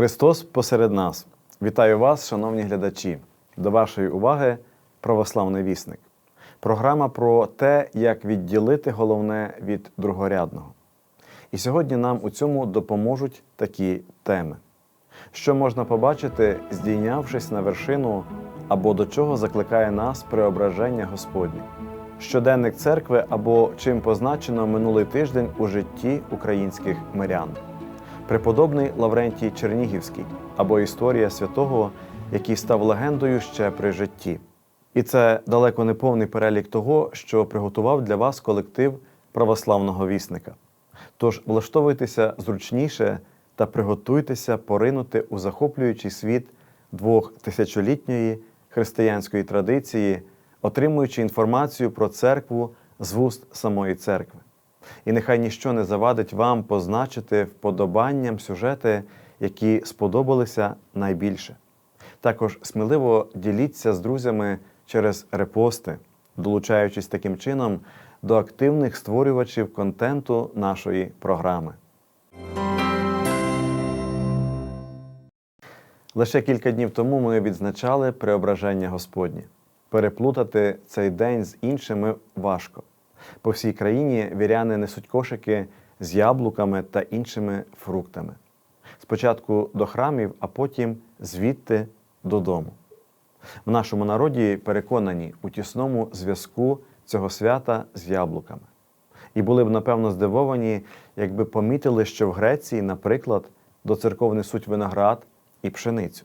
Христос посеред нас. Вітаю вас, шановні глядачі. До вашої уваги православний вісник. Програма про те, як відділити головне від другорядного. І сьогодні нам у цьому допоможуть такі теми. Що можна побачити, здійнявшись на вершину, або до чого закликає нас преображення Господнє, щоденник церкви або чим позначено минулий тиждень у житті українських мирян, преподобний Лаврентій Чернігівський або історія святого, який став легендою ще при житті. І це далеко не повний перелік того, що приготував для вас колектив православного вісника. Тож влаштовуйтеся зручніше та приготуйтеся поринути у захоплюючий світ двох тисячолітньої християнської традиції, отримуючи інформацію про церкву з вуст самої церкви. І нехай ніщо не завадить вам позначити вподобанням сюжети, які сподобалися найбільше. Також сміливо діліться з друзями через репости, долучаючись таким чином до активних створювачів контенту нашої програми. Лише кілька днів тому ми відзначали преображення Господнє. Переплутати цей день з іншими важко. По всій країні віряни несуть кошики з яблуками та іншими фруктами. Спочатку до храмів, а потім звідти додому. В нашому народі переконані у тісному зв'язку цього свята з яблуками. І були б, напевно, здивовані, якби помітили, що в Греції, наприклад, до церков несуть виноград і пшеницю.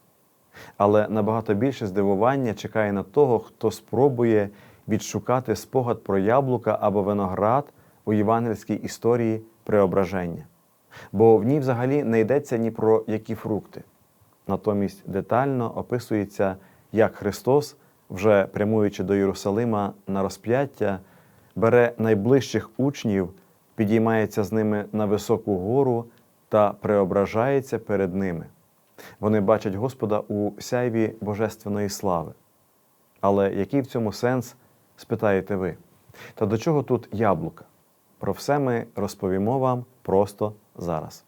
Але набагато більше здивування чекає на того, хто спробує відшукати спогад про яблука або виноград у євангельській історії преображення. Бо в ній взагалі не йдеться ні про які фрукти. Натомість детально описується, як Христос, вже прямуючи до Єрусалима на розп'яття, бере найближчих учнів, підіймається з ними на високу гору та преображається перед ними. Вони бачать Господа у сяйві божественної слави. Але який в цьому сенс, спитаєте ви? Та до чого тут яблука? Про все ми розповімо вам просто зараз.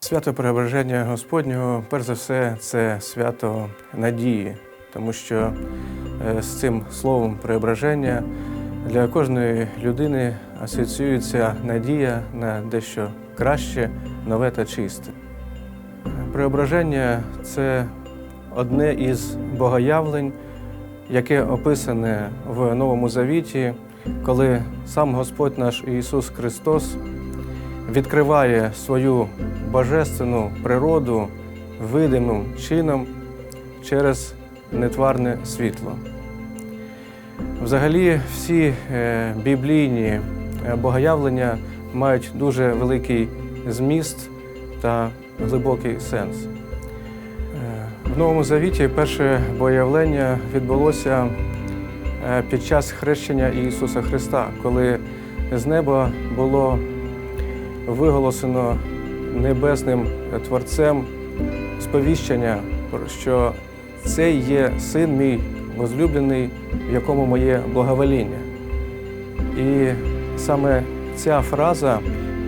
Свято Преображення Господнього, перш за все, це свято надії, тому що е, з цим словом преображення для кожної людини асоціюється надія на дещо краще, нове та чисте. Преображення це одне із богоявлень, яке описане в Новому Завіті, коли сам Господь наш Ісус Христос відкриває свою божественну природу видимим чином через нетварне світло. Взагалі, всі е, біблійні е, богоявлення мають дуже великий зміст та глибокий сенс. В Новому Завіті перше богоявлення відбулося е, під час хрещення Ісуса Христа, коли з неба було виголосено небесним Творцем сповіщення, що це є син мій возлюблений, в якому моє благовоління. І саме ця фраза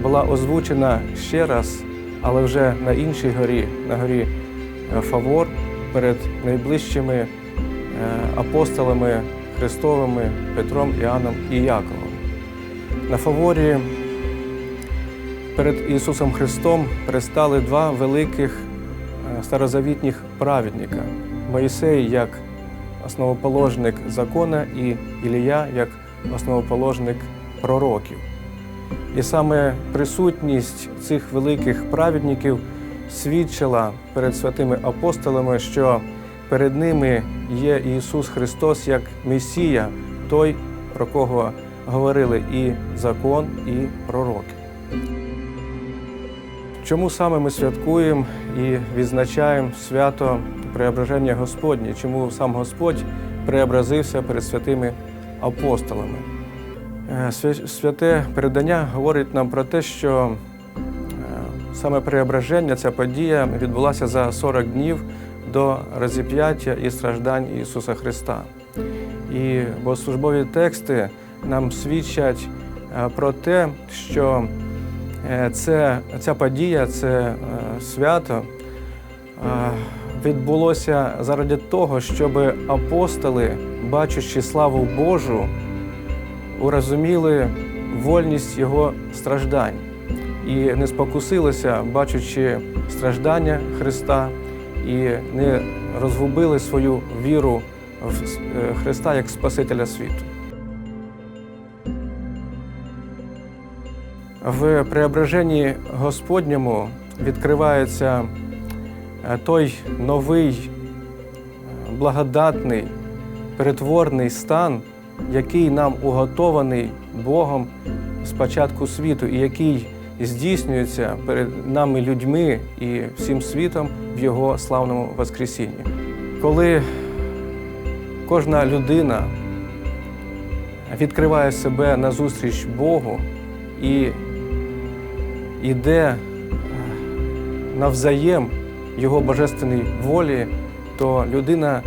була озвучена ще раз, але вже на іншій горі, на горі Фавор, перед найближчими е, апостолами Христовими Петром, Іоанном і Яковом. На Фаворі перед Ісусом Христом пристали два великих е, старозавітніх праведника Моїсей як основоположник закона і Ілія як основоположник пророків. І саме присутність цих великих праведників свідчила перед святими апостолами, що перед ними є Ісус Христос як Месія, той, про кого говорили і закон, і пророки. Чому саме ми святкуємо і відзначаємо свято Преображення Господнє? Чому сам Господь преобразився перед святими апостолами? Е, Святе передання говорить нам про те, що саме преображення, ця подія відбулася за 40 днів до розіп'яття і страждань Ісуса Христа. І богослужбові тексти нам свідчать е, про те, що Е, Це, ця подія, це е, свято відбулося заради того, щоб апостоли, бачачи славу Божу, урозуміли вольність Його страждань і не спокусилися, бачачи страждання Христа, і не розгубили свою віру в е, Христа як Спасителя світу. В преображенні Господньому відкривається е, той новий, е, благодатний, перетворний стан, який нам уготований Богом з початку світу, і який здійснюється перед нами людьми і всім світом в Його славному Воскресінні. Коли кожна людина відкриває себе назустріч Богу і йде е, навзаєм Його божественній волі, то людина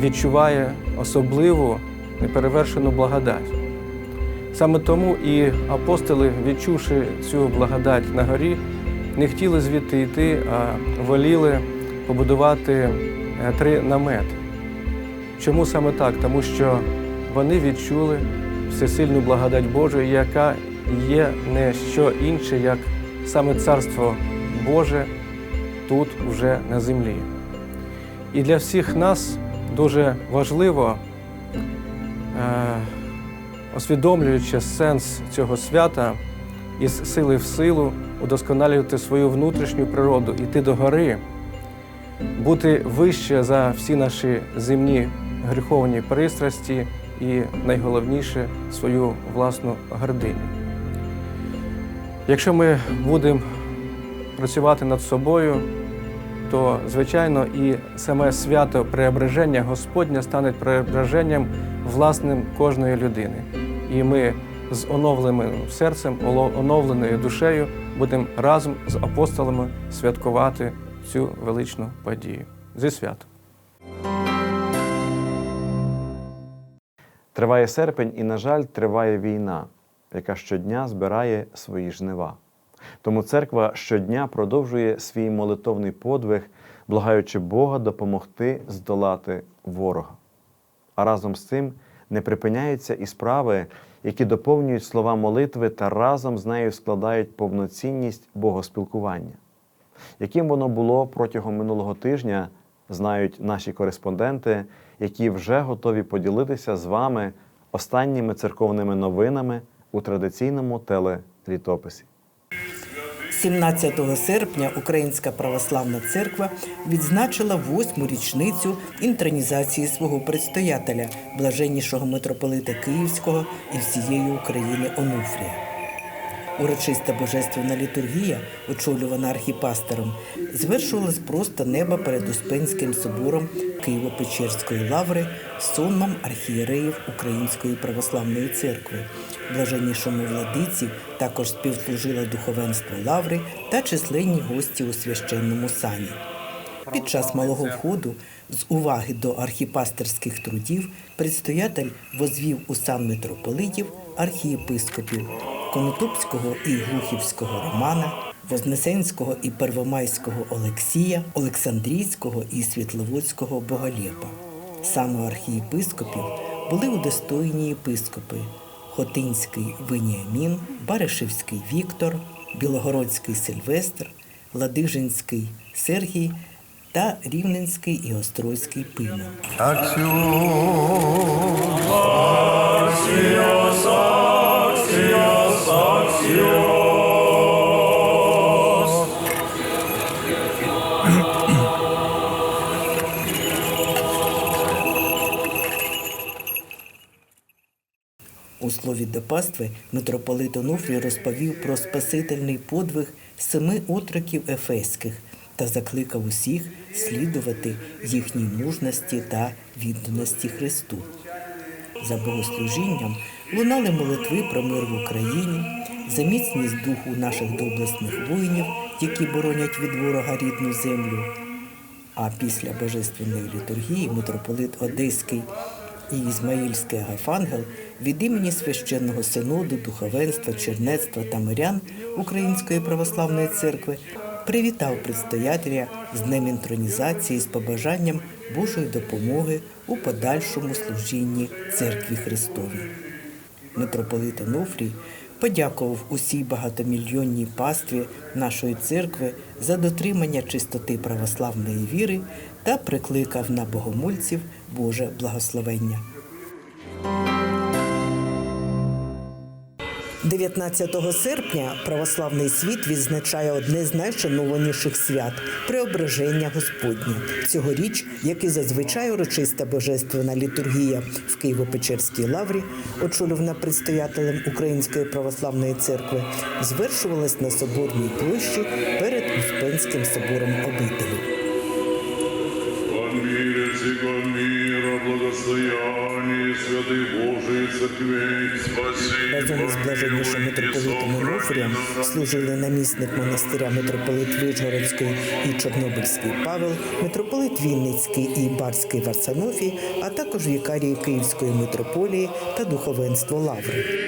відчуває особливу неперевершену благодать. Саме тому і апостоли, відчувши цю благодать на горі, не хотіли звідти йти, а воліли побудувати е, три намети. Чому саме так? Тому що вони відчули всесильну благодать Божу, яка є не що інше, як саме Царство Боже тут вже на землі. І для всіх нас дуже важливо, усвідомлюючи сенс цього свята, із сили в силу удосконалювати свою внутрішню природу, йти до гори, бути вище за всі наші земні гріховні пристрасті і найголовніше свою власну гординю. Якщо ми будемо працювати над собою, то, звичайно, і саме свято преображення Господня стане преображенням власним кожної людини. І ми з оновленим серцем, оновленою душею будемо разом з апостолами святкувати цю величну подію. Зі святом! Триває серпень, і, на жаль, триває війна, яка щодня збирає свої жнива. Тому церква щодня продовжує свій молитовний подвиг, благаючи Бога допомогти здолати ворога. А разом з цим не припиняються і справи, які доповнюють слова молитви та разом з нею складають повноцінність богоспілкування. Яким воно було протягом минулого тижня, знають наші кореспонденти, які вже готові поділитися з вами останніми церковними новинами у традиційному телелітописі. 17 серпня Українська православна церква відзначила восьму річницю інтронізації свого предстоятеля, блаженнішого митрополита Київського і всієї України Онуфрія. Урочиста божественна літургія, очолювана архіпастером, звершувалась просто неба перед Успенським собором Києво-Печерської лаври сонмом архієреїв Української православної церкви. Блаженнішому владиці також співслужило духовенство лаври та численні гості у священному сані. Під час малого входу, з уваги до архіпастерських трудів, предстоятель возвів у сан митрополитів архієпископів Конотопського і Глухівського Романа, Вознесенського і Первомайського Олексія, Олександрійського і Світловодського Боголєпа. Саме архієпископів були удостоєні єпископи Хотинський Веніамін, Баришевський Віктор, Білогородський Сильвестр, Ладижинський Сергій та Рівненський і Острозький Пимон. Слові до пастви митрополит Онуфрій розповів про спасительний подвиг семи отроків ефеських та закликав усіх слідувати їхній мужності та відданості Христу. За богослужінням лунали молитви про мир в Україні, за міцність духу наших доблесних воїнів, які боронять від ворога рідну землю. А після божественної літургії митрополит Одеський і Ізмаїльський Агафангел від імені священного синоду, духовенства, чернецтва та мирян Української православної церкви привітав предстоятеля з днем інтронізації з побажанням Божої допомоги у подальшому служінні церкві Христовій. Митрополит Онуфрій подякував усій багатомільйонній пастві нашої церкви за дотримання чистоти православної віри та прикликав на богомольців Боже благословення. 19 серпня православний світ відзначає одне з найшанованіших свят Преображення Господнє. Цьогоріч, як і зазвичай урочиста божественна літургія в Києво-Печерській лаврі, очолювана предстоятелем Української православної церкви, звершувалась на соборній площі перед Успенським собором обителі. О Разом із блаженнішим митрополитом Онуфрієм служили намісник монастиря митрополит Вижгородський і Чорнобильський Павел, митрополит Вінницький і Барський Варсанофій, а також вікарії Київської митрополії та духовенство Лаври.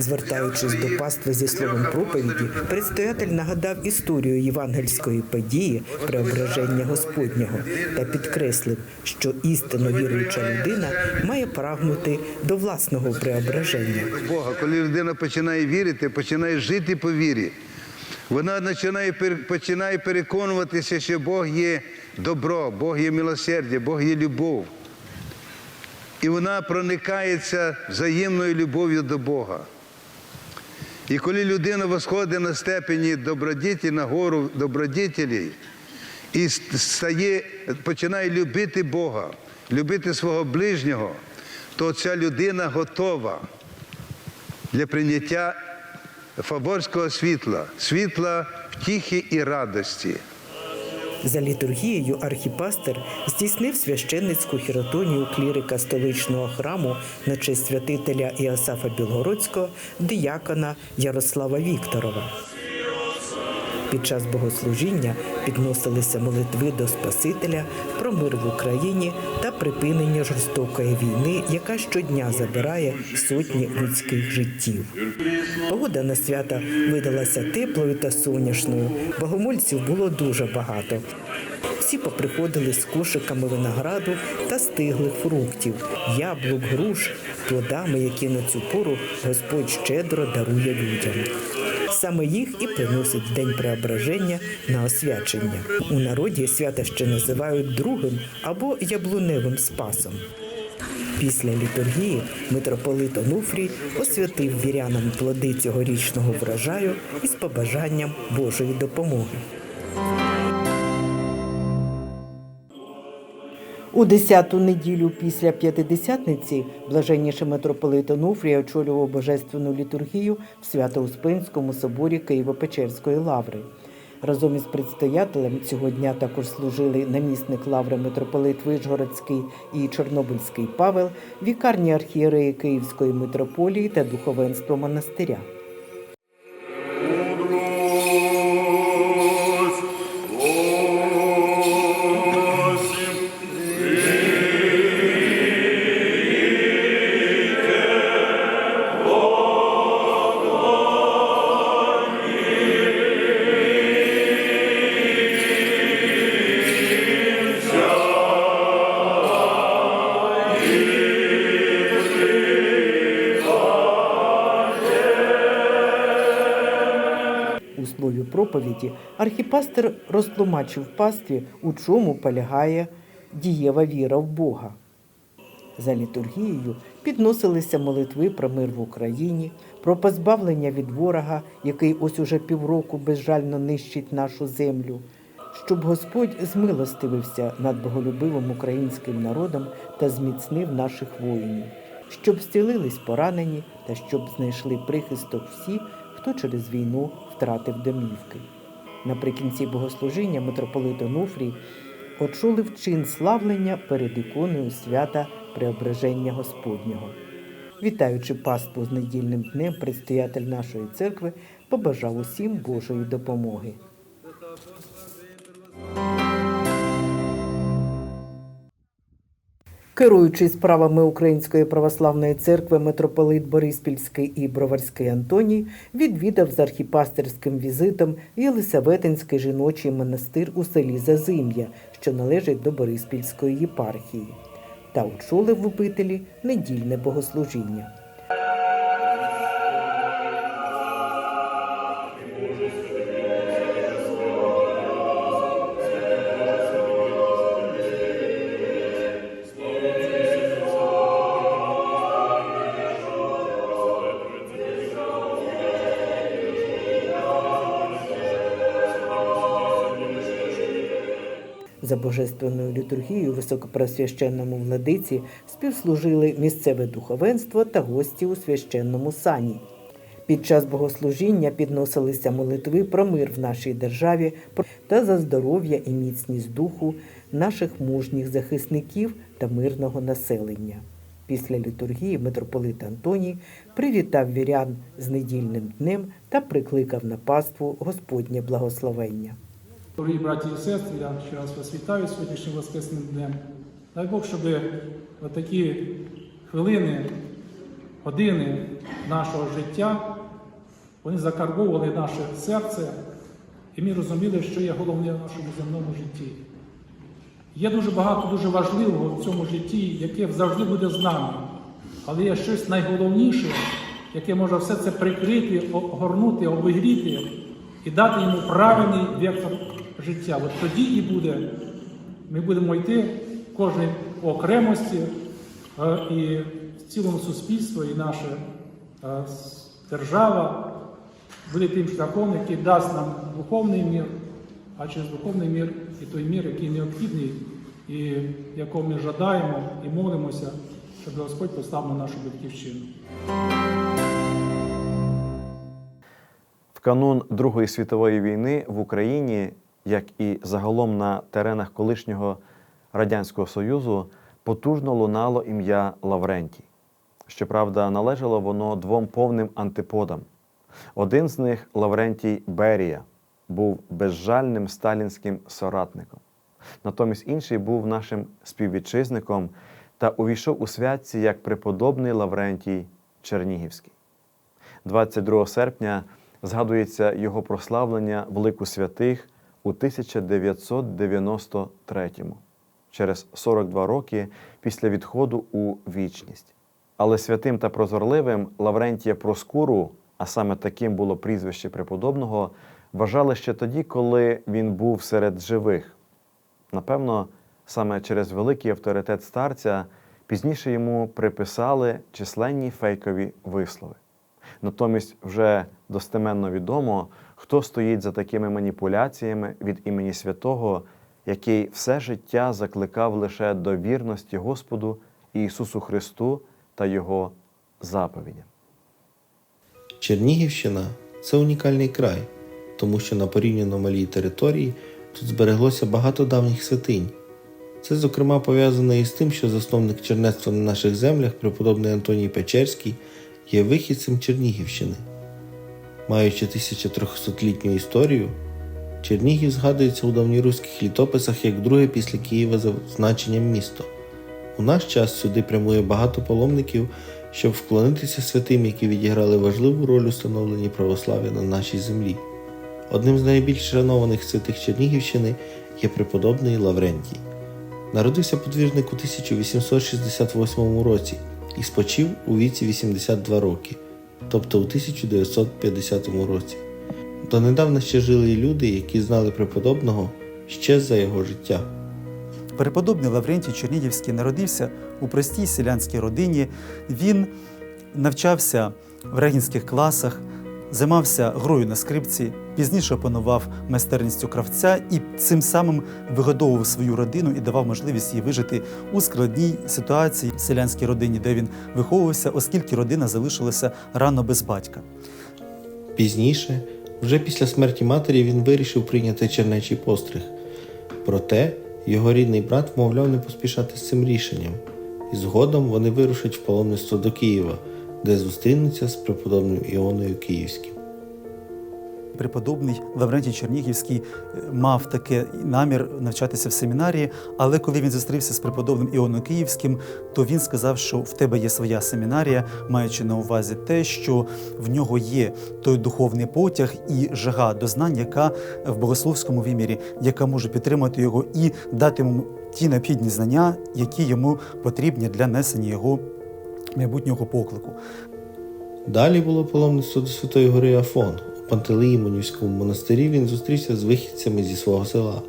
Звертаючись до пастви зі словом проповіді, предстоятель нагадав історію євангельської події преображення Господнього та підкреслив, що істинно віруюча людина має прагнути до власного преображення. Бога. Коли людина починає вірити, починає жити по вірі, вона починає, починає переконуватися, що Бог є добро, Бог є милосердя, Бог є любов. І вона проникається взаємною любов'ю до Бога. І коли людина восходить на степені добродіті, на гору добродітелі, і стає, починає любити Бога, любити свого ближнього, то ця людина готова для прийняття фаворського світла, світла втіхи і радості. За літургією архіпастер здійснив священницьку хіротонію клірика столичного храму на честь святителя Іосафа Білгородського, діякона Ярослава Вікторова. Під час богослужіння підносилися молитви до Спасителя про мир в Україні та припинення жорстокої війни, яка щодня забирає сотні людських життів. Погода на свята видалася теплою та сонячною. Богомольців було дуже багато. Всі поприходили з кошиками винограду та стиглих фруктів, яблук, груш, плодами, які на цю пору Господь щедро дарує людям. Саме їх і приносять в день преображення на освячення. У народі свята ще називають другим або яблуневим спасом. Після літургії митрополит Онуфрій освятив вірянам плоди цьогорічного врожаю із побажанням Божої допомоги. У десяту неділю після п'ятидесятниці блаженніший митрополит Онуфрій очолював божественну літургію в Свято-Успенському соборі Києво-Печерської лаври. Разом із предстоятелем цього дня також служили намісник лаври митрополит Вишгородський і Чорнобильський Павел, вікарні архієреї Київської митрополії та духовенство монастиря. Проповіді архіпастер розтлумачив пастві, у чому полягає дієва віра в Бога. За літургією підносилися молитви про мир в Україні, про позбавлення від ворога, який ось уже півроку безжально нищить нашу землю, щоб Господь змилостивився над боголюбивим українським народом та зміцнив наших воїнів, щоб зцілились поранені та щоб знайшли прихисток всі, хто через війну втратив домівки. Наприкінці богослужіння митрополит Онуфрій очолив чин славлення перед іконою свята Преображення Господнього. Вітаючи паству з недільним днем, предстоятель нашої церкви побажав усім Божої допомоги. Керуючий справами Української православної церкви митрополит Бориспільський і Броварський Антоній відвідав з архіпастерським візитом Єлисаветинський жіночий монастир у селі Зазим'я, що належить до Бориспільської єпархії, та очолив в обителі недільне богослужіння. За божественною літургією високопресвященному владиці співслужили місцеве духовенство та гості у священному сані. Під час богослужіння підносилися молитви про мир в нашій державі та за здоров'я і міцність духу наших мужніх захисників та мирного населення. Після літургії митрополит Антоній привітав вірян з недільним днем та прикликав на паству Господнє благословення. Дорогі браті і сестри, я ще раз вас вітаю сьогоднішнім Воскресним днем. Дай Бог, щоб в такі хвилини, години нашого життя вони закарбовували наше серце, і ми розуміли, що є головне в нашому земному житті. Є дуже багато дуже важливого в цьому житті, яке завжди буде з нами. Але є щось найголовніше, яке може все це прикрити, огорнути, обігріти і дати йому правильний вектор життя. От тоді і буде. Ми будемо йти кожен окремості е, і в цілому суспільство, і наша е, держава буде тим шляхом, який дасть нам духовний мір, а через духовний мір і той мір, який необхідний, і якого ми жадаємо і молимося, щоб Господь послав на нашу батьківщину. В канун Другої світової війни в Україні, як і загалом на теренах колишнього Радянського Союзу, потужно лунало ім'я Лаврентій. Щоправда, належало воно двом повним антиподам. Один з них Лаврентій Берія, був безжальним сталінським соратником. Натомість інший був нашим співвітчизником та увійшов у святці як преподобний Лаврентій Чернігівський. 22 серпня згадується його прославлення в лику святих у 1993-му, через 42 роки після відходу у вічність. Але святим та прозорливим Лаврентія Проскуру, а саме таким було прізвище преподобного, вважали ще тоді, коли він був серед живих. Напевно, саме через великий авторитет старця пізніше йому приписали численні фейкові вислови. Натомість вже достеменно відомо, хто стоїть за такими маніпуляціями від імені святого, який все життя закликав лише до вірності Господу Ісусу Христу та Його заповідям. Чернігівщина це унікальний край, тому що на порівняно малій території тут збереглося багато давніх святинь. Це, зокрема, пов'язано із тим, що засновник чернецтва на наших землях, преподобний Антоній Печерський, є вихідцем Чернігівщини. Маючи 1300-літню історію, Чернігів згадується у давньоруських літописах як друге після Києва за значенням місто. У наш час сюди прямує багато паломників, щоб вклонитися святим, які відіграли важливу роль у становленні православ'я на нашій землі. Одним з найбільш шанованих святих Чернігівщини є преподобний Лаврентій. Народився подвірник у 1868 році і спочив у віці 82 роки, тобто у 1950 році. Донедавна ще жили й люди, які знали преподобного ще за його життя. Преподобний Лаврентій Чернігівський народився у простій селянській родині. Він навчався в регінських класах, займався грою на скрипці, пізніше опанував майстерністю кравця і цим самим вигодовував свою родину і давав можливість їй вижити у складній ситуації в селянській родині, де він виховувався, оскільки родина залишилася рано без батька. Пізніше, вже після смерті матері, він вирішив прийняти чернечий постриг. Проте його рідний брат вмовляв не поспішати з цим рішенням, і згодом вони вирушать в паломництво до Києва, де зустрінуться з преподобним Іоною Київським. преподобний Лаврентій Чернігівський е, мав таке намір навчатися в семінарії, але коли він зустрівся з преподобним Іоном Київським, то він сказав, що в тебе є своя семінарія, маючи на увазі те, що в нього є той духовний потяг і жага до знань, яка в богословському вимірі, яка може підтримати його і дати йому ті необхідні знання, які йому потрібні для несення його майбутнього поклику. Далі було паломництво до Святої гори Афон. У Пантелеїмонівському монастирі він зустрівся з вихідцями зі свого села.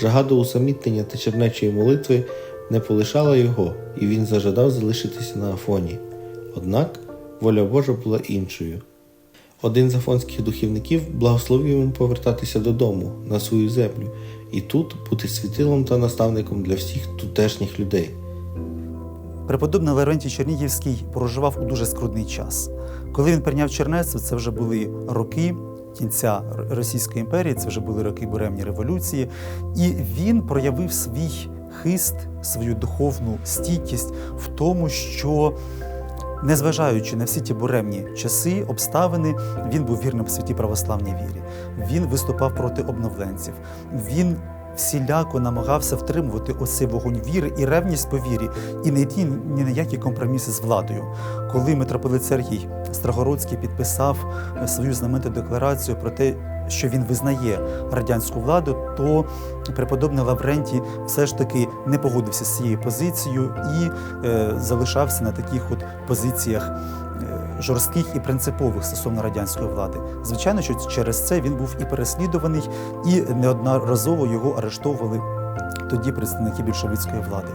Жага до усамітнення та чернечої молитви не полишала його, і він зажадав залишитися на Афоні. Однак воля Божа була іншою. Один з афонських духівників благословив йому повертатися додому, на свою землю, і тут бути світилом та наставником для всіх тутешніх людей. Преподобний Лаврентій Чернігівський проживав у дуже скрутний час. Коли він прийняв чернецтво, це вже були роки кінця Російської імперії, це вже були роки буремні революції, і він проявив свій хист, свою духовну стійкість в тому, що. Незважаючи на всі ті буремні часи, обставини, він був вірним в святій православній вірі. Він виступав проти обновленців. Він всіляко намагався втримувати оцей вогонь віри і ревність по вірі, і не йти ні на які компроміси з владою. Коли митрополит Сергій Страгородський підписав е, свою знамениту декларацію про те, що він визнає радянську владу, то преподобний Лаврентій все ж таки не погодився з цією позицією і е, залишався на таких от позиціях е, жорстких і принципових стосовно радянської влади. Звичайно, що через це він був і переслідуваний, і неодноразово його арештовували тоді представники більшовицької влади.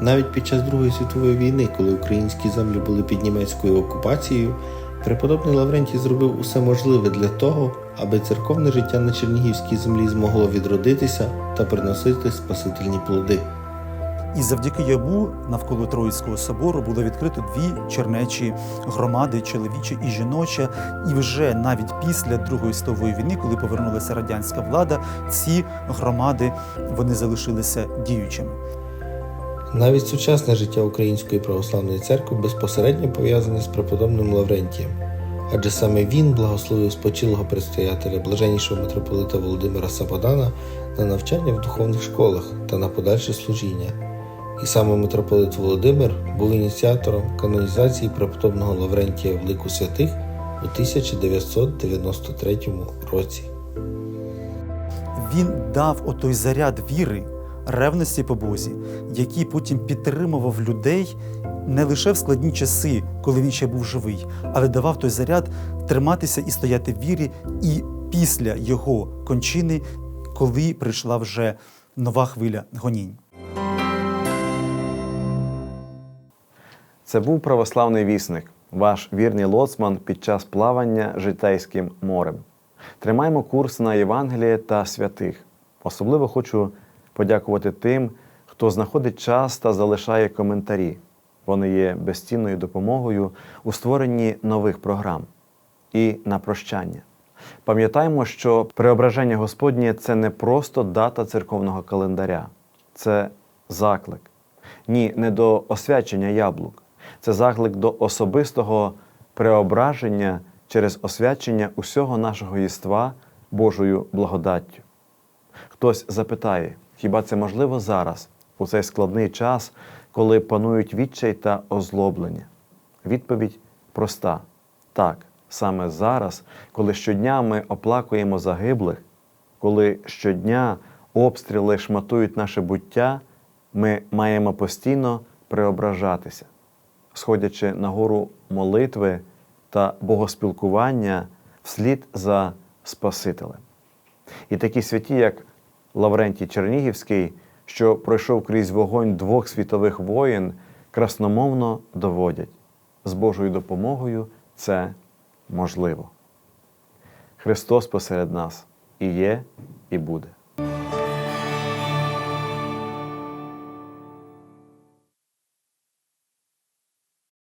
Навіть під час Другої світової війни, коли українські землі були під німецькою окупацією, преподобний Лаврентій зробив усе можливе для того, аби церковне життя на Чернігівській землі змогло відродитися та приносити спасительні плоди. І завдяки йому навколо Троїцького собору було відкрито дві чернечі громади, чоловіча і жіноча. І вже навіть після Другої світової війни, коли повернулася радянська влада, ці громади вони залишилися діючими. Навіть сучасне життя Української православної церкви безпосередньо пов'язане з преподобним Лаврентієм, адже саме він благословив спочилого предстоятеля блаженнішого митрополита Володимира Сабодана на навчання в духовних школах та на подальше служіння. І саме митрополит Володимир був ініціатором канонізації преподобного Лаврентія в лику святих у 1993 році. Він дав отой заряд віри, ревності по Бозі, який потім підтримував людей не лише в складні часи, коли він ще був живий, але давав той заряд триматися і стояти в вірі, і після його кончини, коли прийшла вже нова хвиля гонінь. Це був православний вісник, ваш вірний лоцман під час плавання житейським морем. Тримаємо курс на Євангеліє та святих. Особливо хочу подякувати тим, хто знаходить час та залишає коментарі. Вони є безцінною допомогою у створенні нових програм і на прощання. Пам'ятаємо, що преображення Господнє це не просто дата церковного календаря, це заклик. Ні, не до освячення яблук. Це заклик до особистого преображення через освячення усього нашого єства Божою благодаттю. Хтось запитає, хіба це можливо зараз, у цей складний час, коли панують відчай та озлоблення? Відповідь проста: так, саме зараз, коли щодня ми оплакуємо загиблих, коли щодня обстріли шматують наше буття, ми маємо постійно преображатися, сходячи на гору молитви та богоспілкування вслід за Спасителем. І такі святі, як Лаврентій Чернігівський, що пройшов крізь вогонь двох світових воєн, красномовно доводять з Божою допомогою це можливо. Христос посеред нас і є, і буде.